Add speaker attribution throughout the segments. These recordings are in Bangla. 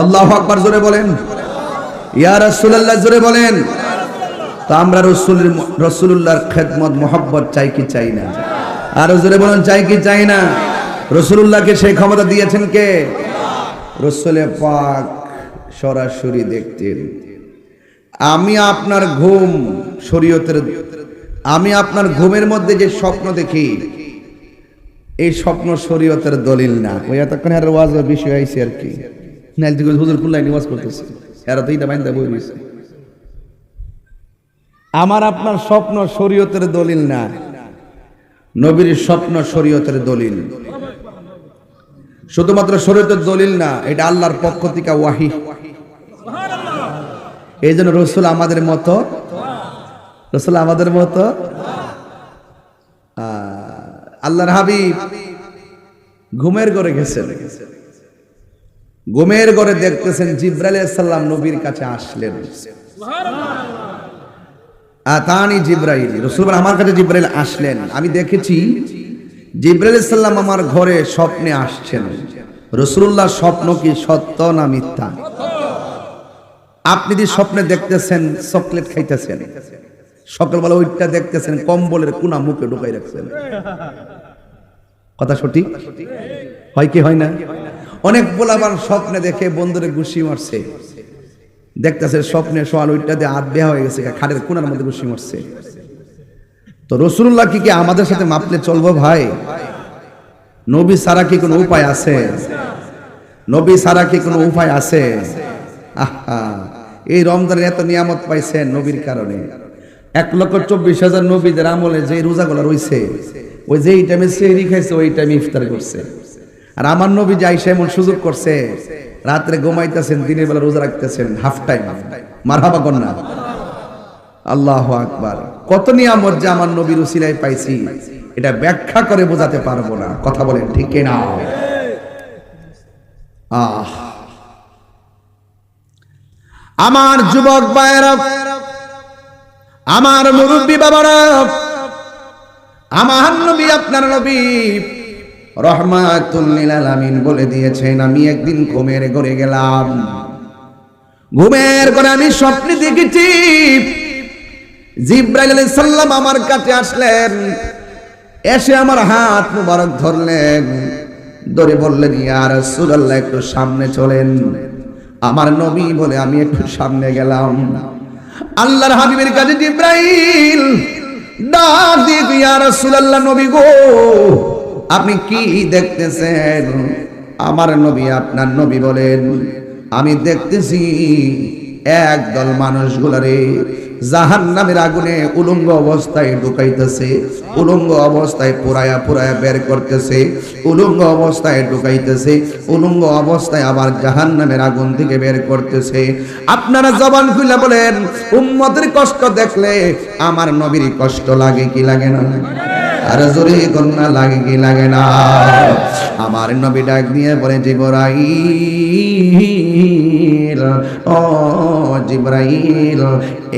Speaker 1: আল্লাহ আকবার জোরে বলেন। ইয়া জোরে বলেন। তো আমরা রসুল রসুল্লাহর খেদমত চাই কি চাই না? আরও জোরে বলেন, চাই কি চাই না? রসুল্লাহকে সেই ক্ষমতা দিয়েছেন কে? রসুলে পাক সরাসরি দেখতেন। আমি আপনার ঘুম, শরীয়তের, আমি আপনার ঘুমের মধ্যে যে স্বপ্ন দেখি এই স্বপ্ন শরীয়তের দলিল না। ওই এতক্ষণ আর ওয়াজ বিষয় আইছে আর কি। নাইল থেকে হুজুর কুল্লাই নিওয়াজ করতেছে এরা তো এইটা বাইন্দা বই রয়েছে আমার আপনার স্বপ্ন শরীয়তের দলিল না। নবীর স্বপ্ন শরীয়তের দলিল। শুধুমাত্র শরীয়তের দলিল না এটা আল্লাহর পক্ষ থেকে ওয়াহি। এই জন্য রসুল আমাদের মতো রসুল আমাদের মতো? আহ, আল্লাহর হাবিব ঘুমের ঘরে গেছেন। ঘুমের ঘরে দেখতেছেন জিব্রাইল সাল্লাম নবীর কাছে আসলেন। আতানি জিব্রাইল। রসুল আমার কাছে জিব্রাইল আসলেন। আমি দেখেছি জিব্রাইল সাল্লাম আমার ঘরে স্বপ্নে আসছেন। রসুল্লাহ স্বপ্ন কি সত্য না মিথ্যা? আপনি যদি স্বপ্নে দেখতেছেন, চকলেট খাইতেছেন। সকালবেলা ওইটা দেখতেছেন, কম্বলের কোনা মুখে ঢুকাই রাখছেন। কথা সঠিক? হয় কি হয় না? অনেক বলাবার স্বপ্নে দেখে বন্ধুরে গুছি মারছে। দেখতেছে স্বপ্নে সোয়াল ওইটা দিয়ে বেয়া হয়ে গেছে, খাটের কোনার মধ্যে গুছি মারছে। তো রসুল্লাহ কি কি আমাদের সাথে মাপলে চলবো ভাই? নবী সারা কি কোনো উপায় আছে? নবী সারা কি কোনো উপায় আছে? আহা, এই রমজানের এত নিয়ামত পাইছেন নবীর কারণে। এক লক্ষ চব্বিশ হাজার নবীদের আমলে যে রোজাগুলো রইছে ওই যেই টাইমে সেহরি খাইছে, ওই টাইমে ইফতার করছে। আর আমার নবী যে আইসা এমন সুযোগ করছে, রাত্রে ঘুমাইতেছেন, দিনের বেলা রোজা রাখতেছেন হাফ টাইম মারহাবা কন্যা। আল্লাহ আকবার। কত নিয়ামত যে আমার নবীর উসিলায় পাইছি, এটা ব্যাখ্যা করে বোঝাতে পারব না। কথা বলেন ঠিক না আহ। আমার যুবক ভাইয়েরা আমার মুরব্বী বাবারা, আমার নবী আপনার নবী রহমাতুল্লিল আলামিন বলে দিয়েছেন, আমি একদিন ঘুমের ঘরে গেলাম। ঘুমের ঘরে আমি স্বপ্নে দেখেছি, জিব্রাইল আলাইহিস সালাম আমার কাছে আসলেন, এসে আমার হাত মুবারক ধরলেন, ধরে বললেন, ইয়া রাসূলুল্লাহ, একটু সামনে চলেন। আমার নবী বলে আমি একটু সামনে গেলাম। আল্লাহর হাবিবের কাছে জিব্রাইল ডাক দিয়ে ইয়া রাসূলুল্লাহ, নবী গো, আপনি কি দেখতেছেন? আমার নবী আপনার নবী বলেন, আমি দেখতেছি একদল মানুষগুলারে জাহান নামের আগুনে উলঙ্গ অবস্থায় ঢুকাইতেছে, উলঙ্গ অবস্থায় পুরায়া পুরায়া বের করতেছে, উলঙ্গ অবস্থায় ঢুকাইতেছে, উলঙ্গ অবস্থায় আবার জাহান নামের আগুন থেকে বের করতেছে। আপনারা জবান খুলে বলেন, উম্মতের কষ্ট দেখলে আমার নবীর কষ্ট লাগে কি লাগে না? আর জোরে কন্যা লাগে কি লাগে না। আমার নবী ডাক দিয়ে বলে, জিবরাইল, ও জিবরাইল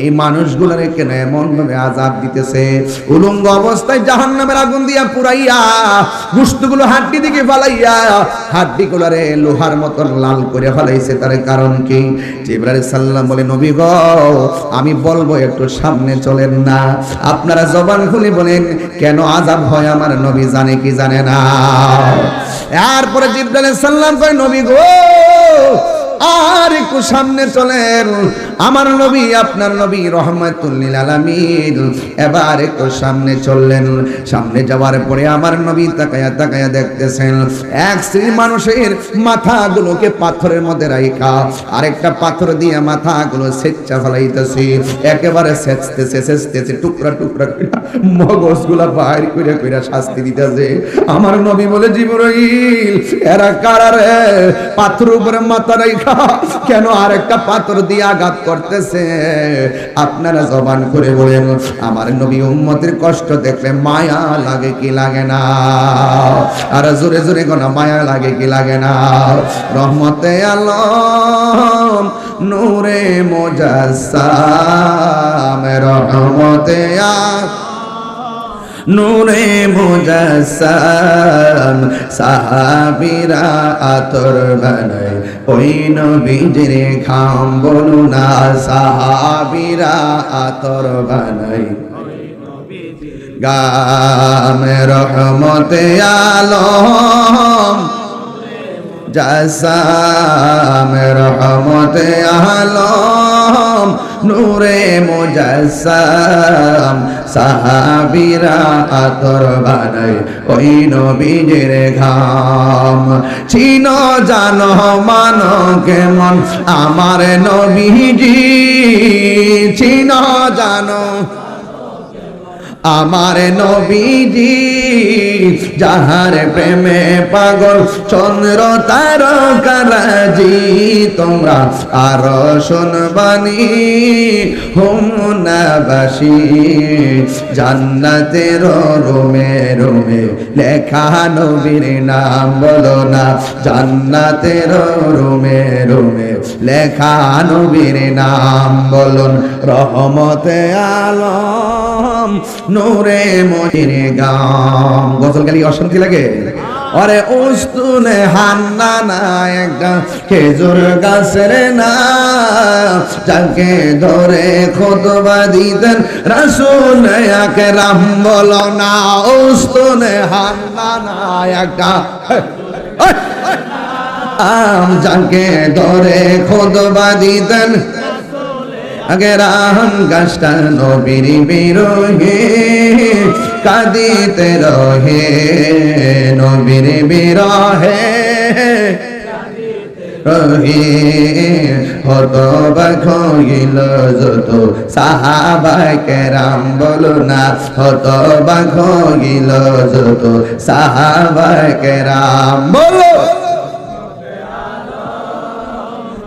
Speaker 1: এই মানুষগুলোরে কেন এমন ভাবে আজাব দিতেছে? উলঙ্গ অবস্থায় জাহান্নামের আগুন দিয়া পুরাইয়া, গুস্তগুলো হাড্ডি দিকে ফালাইয়া হাড্ডি গুলারে লোহার মতন লাল করে ফলাইছে। তার কারণ কি? জিবরাইল সাল্লাম বলে, নবী গো, আমি বলব একটু সামনে চলেন না। আপনারা জবান খুলে বলেন, কেন আজাব হয় আমার নবী জানে কি জানে না? এরপরে জিব্রাইল সাল্লাম কয়, নবী গো, আর একটু সামনে চলেন। আমার নবী, আপনার নবী রহমাতুল্লিল আলামিন। এবার একটু সামনে চললেন। সামনে যাওয়ার পরে আমার নবী তাকায়া তাকায়া দেখতেছেন। এক শ্রেণির মানুষের মাথাগুলোকে পাথরের মধ্যে রাইখা, আরেকটা পাথর দিয়ে মাথাগুলো সেচ্চা ফেলাইতেছে। একেবারে সেচতেছে সেচতেছে টুকরা টুকরা করে মগজগুলা বাইর করে করে শাস্তি দিতেছে। আমার নবী বলে, জিবরাইল, এরা কারারে পাথর উপরে মাথা রাইখা। কেন আরেকটা পাথর দিয়ে আঘাত করতেছে। আপনারা জবান করে বলেন, আমার নবী উম্মতের কষ্ট দেখলে মায়া লাগে কি লাগে না? আর জোরে জোরে কোন মায়া লাগে কি লাগে না? রহমতে আলম, নূরে মোজাসাম রহমতে আলম নূরে মুজাসাম সাহাবীরা আতর বানায়। ওই নবীজির খাম বলু না, সাহাবীরা আতর বানায়। গামে রহমতে আলম জাসাম রহমতে আলম, নূরে মুজাসসাম সাহাবীরা আতর বানাই ওই নবীজের ঘাম। চিন জানো মানো কেমন আমার নবীজি। চিন জানো আমার নবীজি, যাহার প্রেমে পাগল, চন্দ্র তার তারকারাজি, তোমরা আর শুনবানি হুমনাবাসী। জান্নাতের রোমে রোমে লেখা নবীর নাম বলো না। জান্নাতের রুমে রুমে লেখা নবীর নাম বলুন। রহমতে আলম নূরে মজিরে গাম গজল গালি অশান্তি লাগে? অরে উস্তুনে হান্না না একটা খেজুর গাছের না যাকে ধরে খোদবা দিতেন রাসুল একে রাম বলো না উস্তুনে হান্না না একটা যাকে ধরে খোদবা দিতেন রাম গাছটা নবীর বিরোহে, কাঁদিতে রহে নবীর বিরহে। রহে হত বাখ গিল যত সাহাবাকে রাম বলো না হত বাখ গিল যত সাহাবাকে রাম বলো।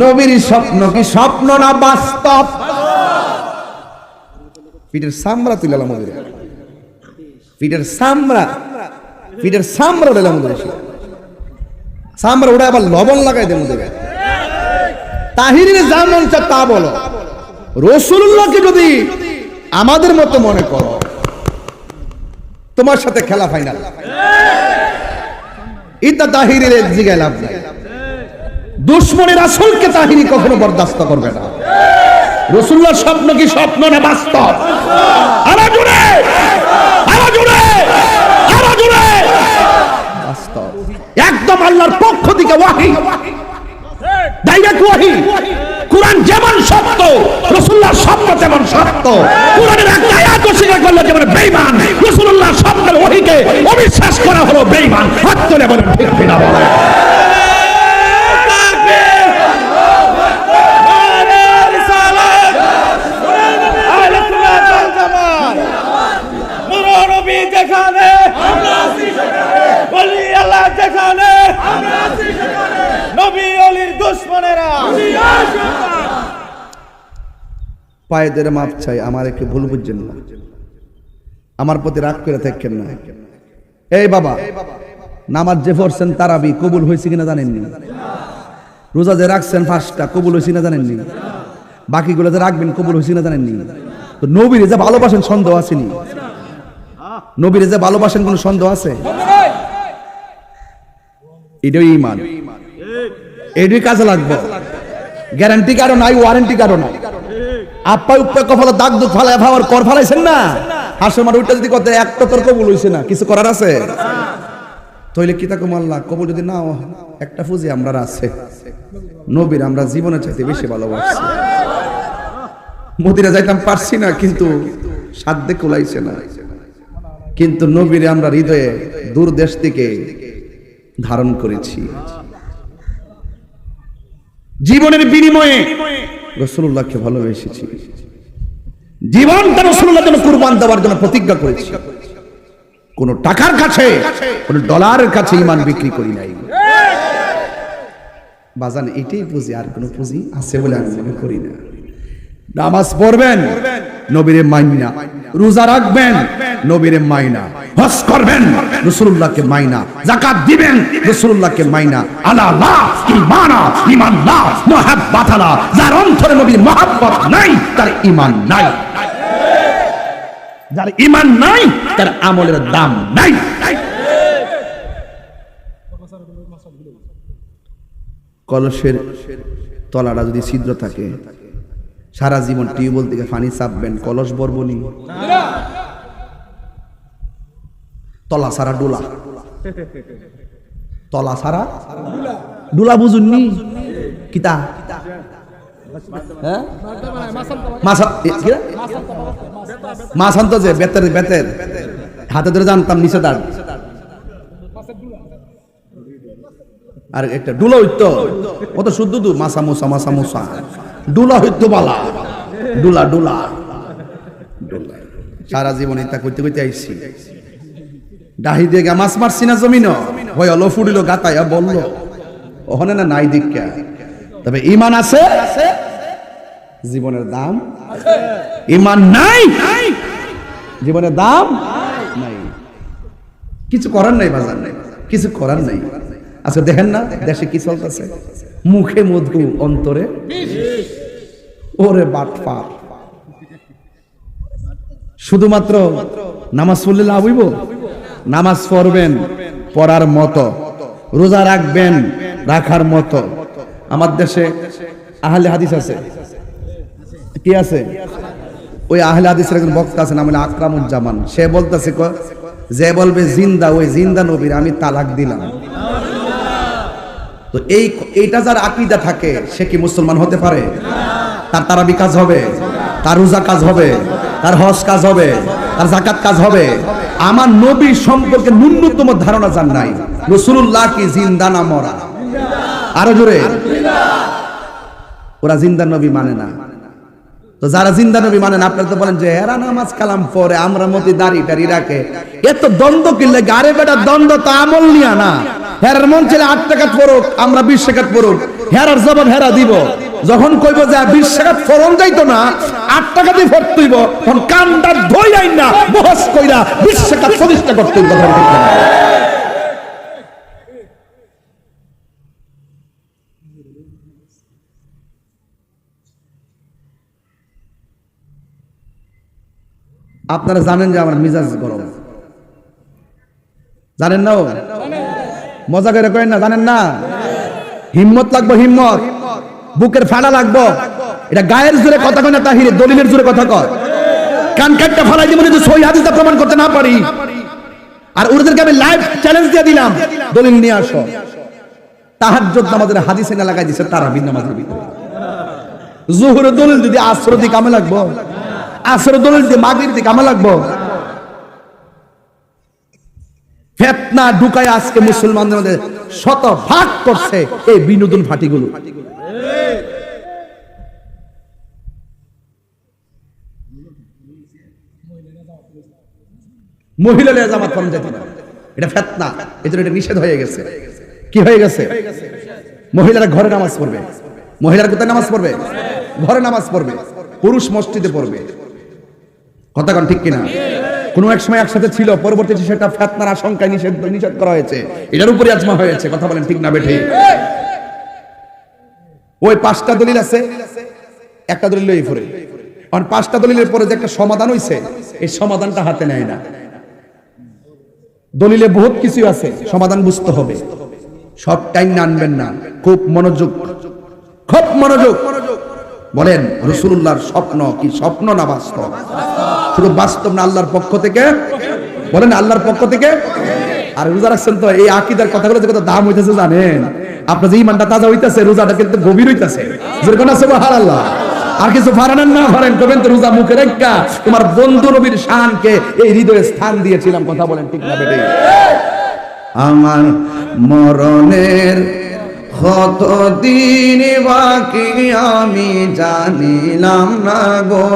Speaker 1: নবীর স্বপ্ন কি স্বপ্ন না বাস্তব? পিঠের সামরা তুলালাম ওদের। পিঠের সামরা পিঠের সামরা উড়ালাম ওদের। সামরা উড়ে আবার লবণ লাগাই দেন ওদের তাহিরের যা মন তা বলো। রসুল্লাহকে যদি আমাদের মতো মনে করো, তোমার সাথে খেলা ফাইনাল ইতা তাহিরের জিগায় লাভ নাই। দুশ্মনের আসলকে তাহিরি কখনো বরদাস্ত করবে না। রসুল্লাহ স্বপ্ন কি স্বপ্ন না বাস্তব? একদম আল্লাহর পক্ষ থেকে ওয়াহি। ডাইরেক্ট ওয়াহি। কোরআন যেমন সত্য রসুল্লাহ স্বপ্ন তেমন সত্য কোরআনের একটা আয়াত অস্বীকার করলে যেমন বেঈমান রসুল্লাহ স্বপ্নের ওহিকে অবিশ্বাস করা হলো বেঈমান। হাত তুলে বলেন, ঠিক বলেন?
Speaker 2: যেখানে বলি আল্লাহ যেখানে নবী অলির দুশ্মনেরা।
Speaker 1: পায়েদের মাপ চাই আমার একটু ভুল বুঝছেন না। আমার প্রতি রাগ করে থাকেন না। এই বাবা নামাজ যে পড়ছেন তারাবি কবুল হয়েছে কিনা জানেননি? রোজা যে রাখছেন ফার্স্টটা কবুল হয়েছে কিনা জানেননি? বাকিগুলো যে রাখবেন কবুল হয়েছে কিনা জানেননি? তো নবীরে যে ভালোবাসেন সন্দেহ আসেনি নবীরে যে ভালোবাসেন কোনো সন্দেহ আছে? এটাই ইমান এটাই কাজে লাগবে। গ্যারান্টি কারও নাই, ওয়ারেন্টি কারও নাই। দাগ দুঃখ ফালাই কর ফালাইছেন না? হাসের ওইটা যদি কত একটা তোর কবুল হইছে না। কিছু করার আছে? যদি না একটা ফুজি আমরা আছে। নবীর আমরা জীবনে চাইতে বেশি ভালোবাসছি মদিনা যাইতাম পারছি না, কিন্তু সাধ্যে কোলাইছে না। কিন্তু নবীরে আমরা হৃদয়ে দূর দেশ থেকে ধারণ করেছি। জীবনের বিনিময়ে রসুল্লাহকে ভালোবেসেছি। জীবনটা রসুল্লাহ জন্য কুরবান দেওয়ার জন্য প্রতিজ্ঞা করেছি। কোন টাকার কাছে কোন ডলারের কাছে ইমান বিক্রি করি নাই। বাজান এটাই পুঁজি আর কোনো পুঁজি আছে বলে আমি মনে করি না। নামাজ পড়বেন নবীরে মাইনা রোজা রাখবেন নবীরে মাইনা। হজ করবেন রসুল্লাহকে মাইনা। জাকাত দিবেন রসুল্লাহকে মাইনা। আলা ইমানা মুহাব্বাত আলা। যার অন্তরে নবীর মহাব্বত নাই, তার ইমান নাই। যার ইমান নাই, তার আমলের দাম নাই। কলসের তলাটা যদি ছিদ্র থাকে, সারা জীবন টিউবওয়েল থেকে পানি চাপবেন, কলস বরবনি তলা সারা ডোলা। তলা সারা? ডোলা বুঝুননি? কিতা? হ্যাঁ? মাছ যে বেতের বেতের। হাতে ধরে জানতাম নিচে দাঁড় আর একটা ডুলা হইতো। কত শুদ্ধ দু মাসা মোসা মাসা মোসা ডুলা হইতো বালা। ডুলা ডুলা। ডুলা। সারা জীবন এটা করতে করতে আইছি ডাহি দিয়ে গা মাছ মারছি না জমিন? হয় অলো ফুডিল গাতাইয়া বলল ওখানে না নাই দীক্ষা তবে ইমান আছে? জীবনের দাম? ইমান নাই? জীবনের দাম? নাই। কিছু করার নাই বাজার। নাই কিছু করার নাই। আচ্ছা দেখেন না, দেশে কি চলতেছে? মুখে মধু, অন্তরে? ওরে বাটপা শুধুমাত্র নামাজ পড়লে লাভ হইব? নামাজ পড়বেন, পড়ার মতো। রোজা রাখবেন, রাখার মতো। আমার দেশে আহলে হাদিস আছে। কি আছে? ওই আহলে হাদিসের একজন বক্তা আছে, নাম হলো আকরামুজ্জামান। সে বলতেছে যে বলবে জিন্দা, ওই জিন্দা নবীর আমি তালাক দিলাম। তো এই, এইটা যার আকীদা থাকে, সে কি মুসলমান হতে পারে? তার তারা বিকাশ হবে, তার রোজা কাজ হবে, তার হজ কাজ হবে, তার জাকাত কাজ হবে। আমার নবী সম্পর্কে ন্যূনতম ধারণা যার নাই। রসুল্লাহ কি জিন্দা না মরা? আরও জোরে। ওরা জিন্দা নবী মানে না। তো যারা জিন্দা নবী মানেন আপনারা তো বলেন যে, এরা নামাজ কালাম পরে আমরা মতি দাড়ি টাড়ি রাখে। এত দ্বন্দ্ব কিনলে গারে বেটা, দ্বন্দ্ব তো আমল নিয়া না। হেরার মন ছেলে আট টাকা পড়ুক, আমরা বিশ টাকা পড়ুক। হেরার জবাব হেরা দিব। যখন কইব যে বিশ টাকা ফরন যাইতো না, আট টাকা দিয়ে ভর্ত হইব তখন কানটা ধই যাই না বহস কইরা বিশ টাকা তখন ঠিক না। আপনারা জানেন যে আমার মিজাজ গরম জানেন না? মজা করে করেন না, জানেন না হিম্মত লাগবো, হিম্মত বুকের ফাড়া লাগবো। এটা গায়ের জোরে কথা কয় না তাহিরে, দলিলের জোরে কথা কয়। কান কাটটা ফালাই দিব যদি সই হাদিসটা প্রমাণ করতে না পারি। আর ওদেরকে আমি লাইভ চ্যালেঞ্জ দিয়ে দিলাম। দলিল নিয়ে আসো। তাহাজ্জুদ নামাজের হাদিসে না লাগাই দিছে তারা বিন নামাজের ভিতরে। জোহর দলিল যদি আসর দিয়ে কামে লাগবো। আসর দলিল দিয়ে মাগরিব দিয়ে কামে লাগবো। ফেতনা ঢুকায় আজকে মুসলমানদের শত ভাগ করছে এই বিনোদন ফাটিগুলো। মহিলা জামাত করেন যেত না। এটা ফেতনা, এজন্য এটা নিষেধ হয়ে গেছে। কি হয়ে গেছে? মহিলারা ঘরে নামাজ পড়বে। মহিলারা কোথায় নামাজ পড়বে? ঘরে নামাজ পড়বে। পুরুষ মসজিদে পড়বে। কথা কন ঠিক কিনা? কোনো এক সময় একসাথে ছিল পরবর্তীতে সেটা ফেতনার আশঙ্কায় নিষেধ নিষেধ করা হয়েছে। এটার উপরে আজমা হয়েছে। কথা বলেন ঠিক না, বেঠে। ওই পাঁচটা দলিল আছে, একটা দলিল লই ফুরে কারণ পাঁচটা দলিলের পরে যে একটা সমাধান হইছে, এই সমাধানটা হাতে নেয় না। দলিলে বহুত কিছু আছে, সমাধান বুঝতে হবে। সব টাইম আনবেন না, খুব মনোযোগ। খুব মনোযোগ। বলেন, রসুল্লাহর স্বপ্ন কি স্বপ্ন না বাস্তব? শুধু বাস্তব না, আল্লাহর পক্ষ থেকে? বলেন, আল্লাহর পক্ষ থেকে? আর রোজা রাখছেন তো, এই আকিদার কথাগুলো যে কত দাম হইতেছে জানেন? আপনার যে ইমানটা তাজা হইতেছে, রোজাটা কিন্তু গভীর হইতেছে। যেরকম আছে আল্লাহ আর কিছু ফারানেন না ফারেন কবেন তো রোজা মুখে রেখা তোমার বন্ধু নবীর শানকে এই হৃদয়ে স্থান দিয়েছিলাম, কথা বলেন ঠিক না, বেটে? আমার মরণের কত দিন বাকি আমি জানিলাম না গো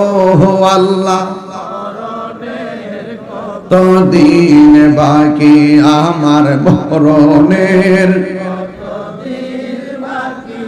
Speaker 1: আল্লাহ। তো দিন বাকি আমার মরণের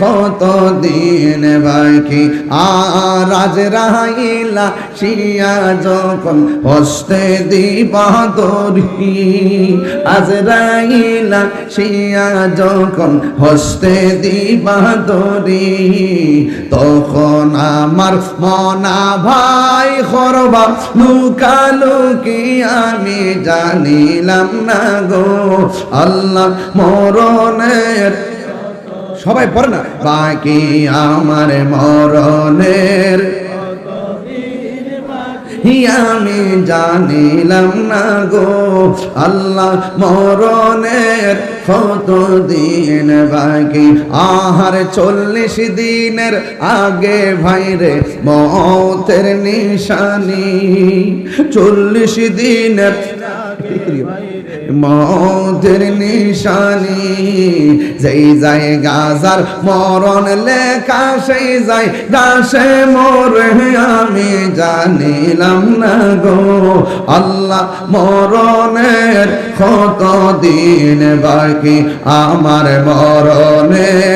Speaker 1: কত দিন বাকি? আর আজ রাইলা শিয়া যখন হস্তে দিবা দরি আজ রাইলা শিয়া যখন হস্তে দিবা দরি তখন আমার মনা ভাই খরবা লুকালুকি আমি জানিলাম না গো। আল্লাহ মরণের সবাই পড়ে না। বাকি আমার মরণের আমি জানিলাম না গো। আল্লাহ মরণের কত দিন বাকি? আহার চল্লিশ দিনের আগে ভাইরে মতের নিশানি। চল্লিশ দিনের মতের নিশানি, যেই যায় গাজার মরণ লেখা, সেই যায় গাছে মরে আমি জানিলাম না গো। আল্লাহ মরণের কত দিন বাকি? আমার মরণের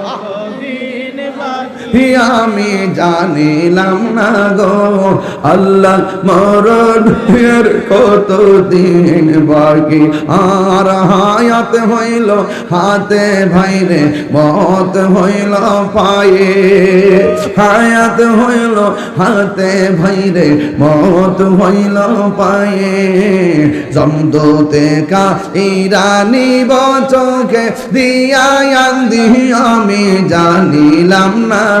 Speaker 1: আমি জানিলাম না গো, আল্লাহ মরণের কত দিন বাকি? আর হায়াত হইল, হাতে ভাইরে মত হইল পায়ে। হায়াত হইল, হাতে ভাইরে মত হইল পায়ে। জমদোতে কা ইরানি বচকে দিয়া আমি জানিলাম না